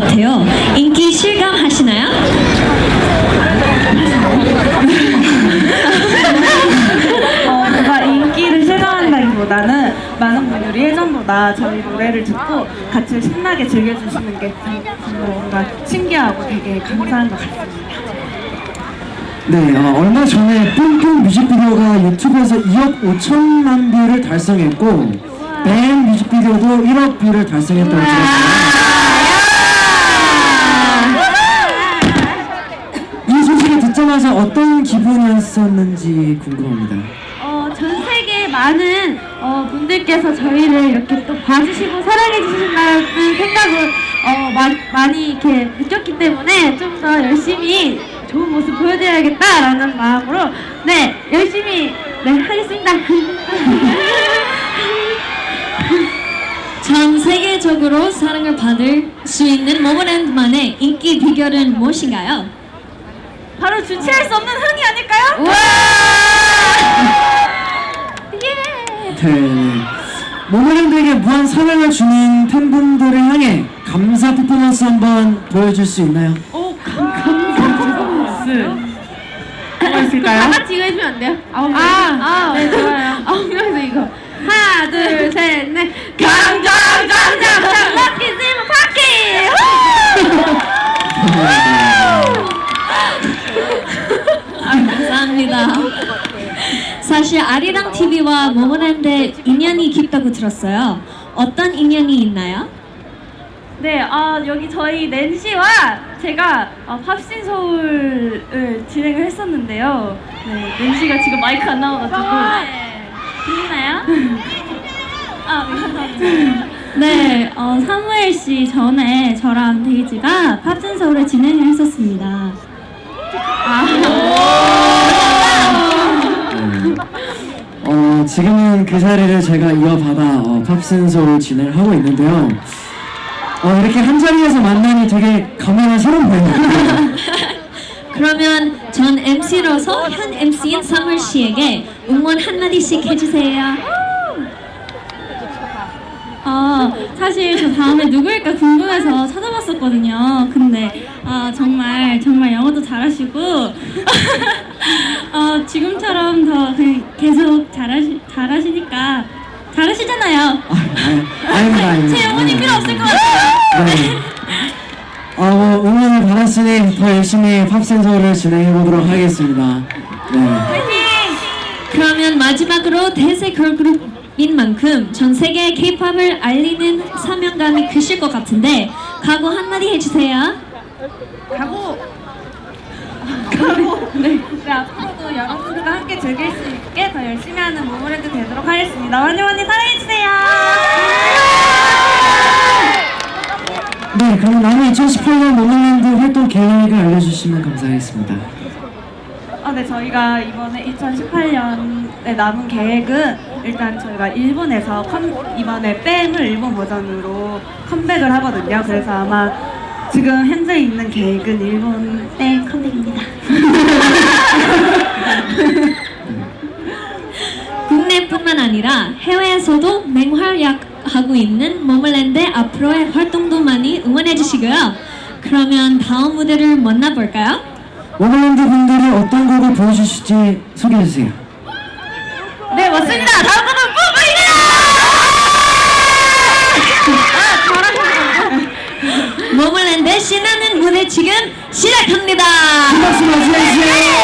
같아요. 인기 실감하시나요? 어, 제가 인기를 실감한다기보다는 많은 분들이 예전보다 저희 노래를 듣고 같이 신나게 즐겨주시는 게 뭔가 신기하고 되게 감사한 것 같습니다. 네, 어, 얼마 전에 뿜뿜 뮤직비디오가 유튜브에서 2억 5천만 뷰를 달성했고 뱅 뮤직비디오도 1억 뷰를 달성했다고. 이 기분이었었는지 궁금합니다. 어, 전 세계 많은 어, 분들께서 저희를 이렇게 또 봐주시고 사랑해주신다는 생각을 어, 마, 많이 이렇게 느꼈기 때문에 좀 더 열심히 좋은 모습 보여드려야겠다라는 마음으로 네 열심히 네 하겠습니다. 전 세계적으로 사랑을 받을 수 있는 모모랜드만의 인기 비결은 무엇인가요? 바로 주체할 수 없는 흥이 아닐까요? 예. 네, 네. 모모랜드에게 무한 사랑을 주는 팬분들을 향해 감사 퍼포먼스 한번 보여줄 수 있나요? 오, 감사 퍼포먼스. 뭐가 있을까요? 다 같이 이거 해주면 안 돼요? 아홉 명. 아, 네 좋아요. 아홉 명이서 이거. 하나, 둘, 셋, 넷. 강정, 강정, 강정, 럭키 스모 파티. 감사합니다. 사실 아리랑 TV와 모모랜드 인연이 깊다고 들었어요. 어떤 인연이 있나요? 네, 아 여기 저희 낸시와 제가 어, 팝신 서울을 진행을 했었는데요. 네, 낸시가 지금 마이크 안 나와가지고 들리나요? 아, 네, 감사합니다. 네, 어, 사무엘 씨 전에 저랑 데이지가 팝슨 서울을 진행을 했었습니다. 어, 지금은 그 자리를 제가 이어받아 어, 팝신소를 진행을 하고 있는데요. 어, 이렇게 한 자리에서 만나니 되게 감회가 새로운 보이네요. 그러면 전 MC로서 현 MC인 사무엘 씨에게 응원 한마디씩 해주세요. 아, 사실 저 다음에 누구일까 궁금해서 찾아봤었거든요. 근데 아, 정말 정말 영어도 잘하시고 어, 지금처럼 어, 응원을 받았으니 더 열심히 팝센서를 진행해 보도록 하겠습니다. 네. 그러면 마지막으로 대세 걸그룹인 만큼 전 세계 K-팝을 알리는 사명감이 크실 것 같은데 각오 한마디 해주세요. 가고 가고 네. 네 앞으로도 여러분들과 함께 즐길 수 있게 더 열심히 하는 모모랜드 되도록 하겠습니다. 많이 많이 사랑해주세요. 네, 그럼 남은 2018년 모모랜드 활동 계획을 알려주시면 감사하겠습니다. 아, 네, 저희가 이번에 2018년에 남은 계획은 일단 저희가 일본에서 컴, 이번에 뺨을 일본 버전으로 컴백을 하거든요. 그래서 아마 지금 현재 있는 계획은 일본 뺨 컴백입니다. 국내뿐만 아니라 해외에서도 맹활약 하고 있는 모모랜드의 앞으로의 활동도 많이 응원해 주시고요. 그러면 다음 무대를 만나볼까요? 모모랜드 분들이 어떤 곡을 보여주실지 소개해주세요. 네, 맞습니다. 다음 곡은 뿜뿜이다! 모모랜드의 신나는 무대 지금 시작합니다. 큰 박수 맞이해주세요.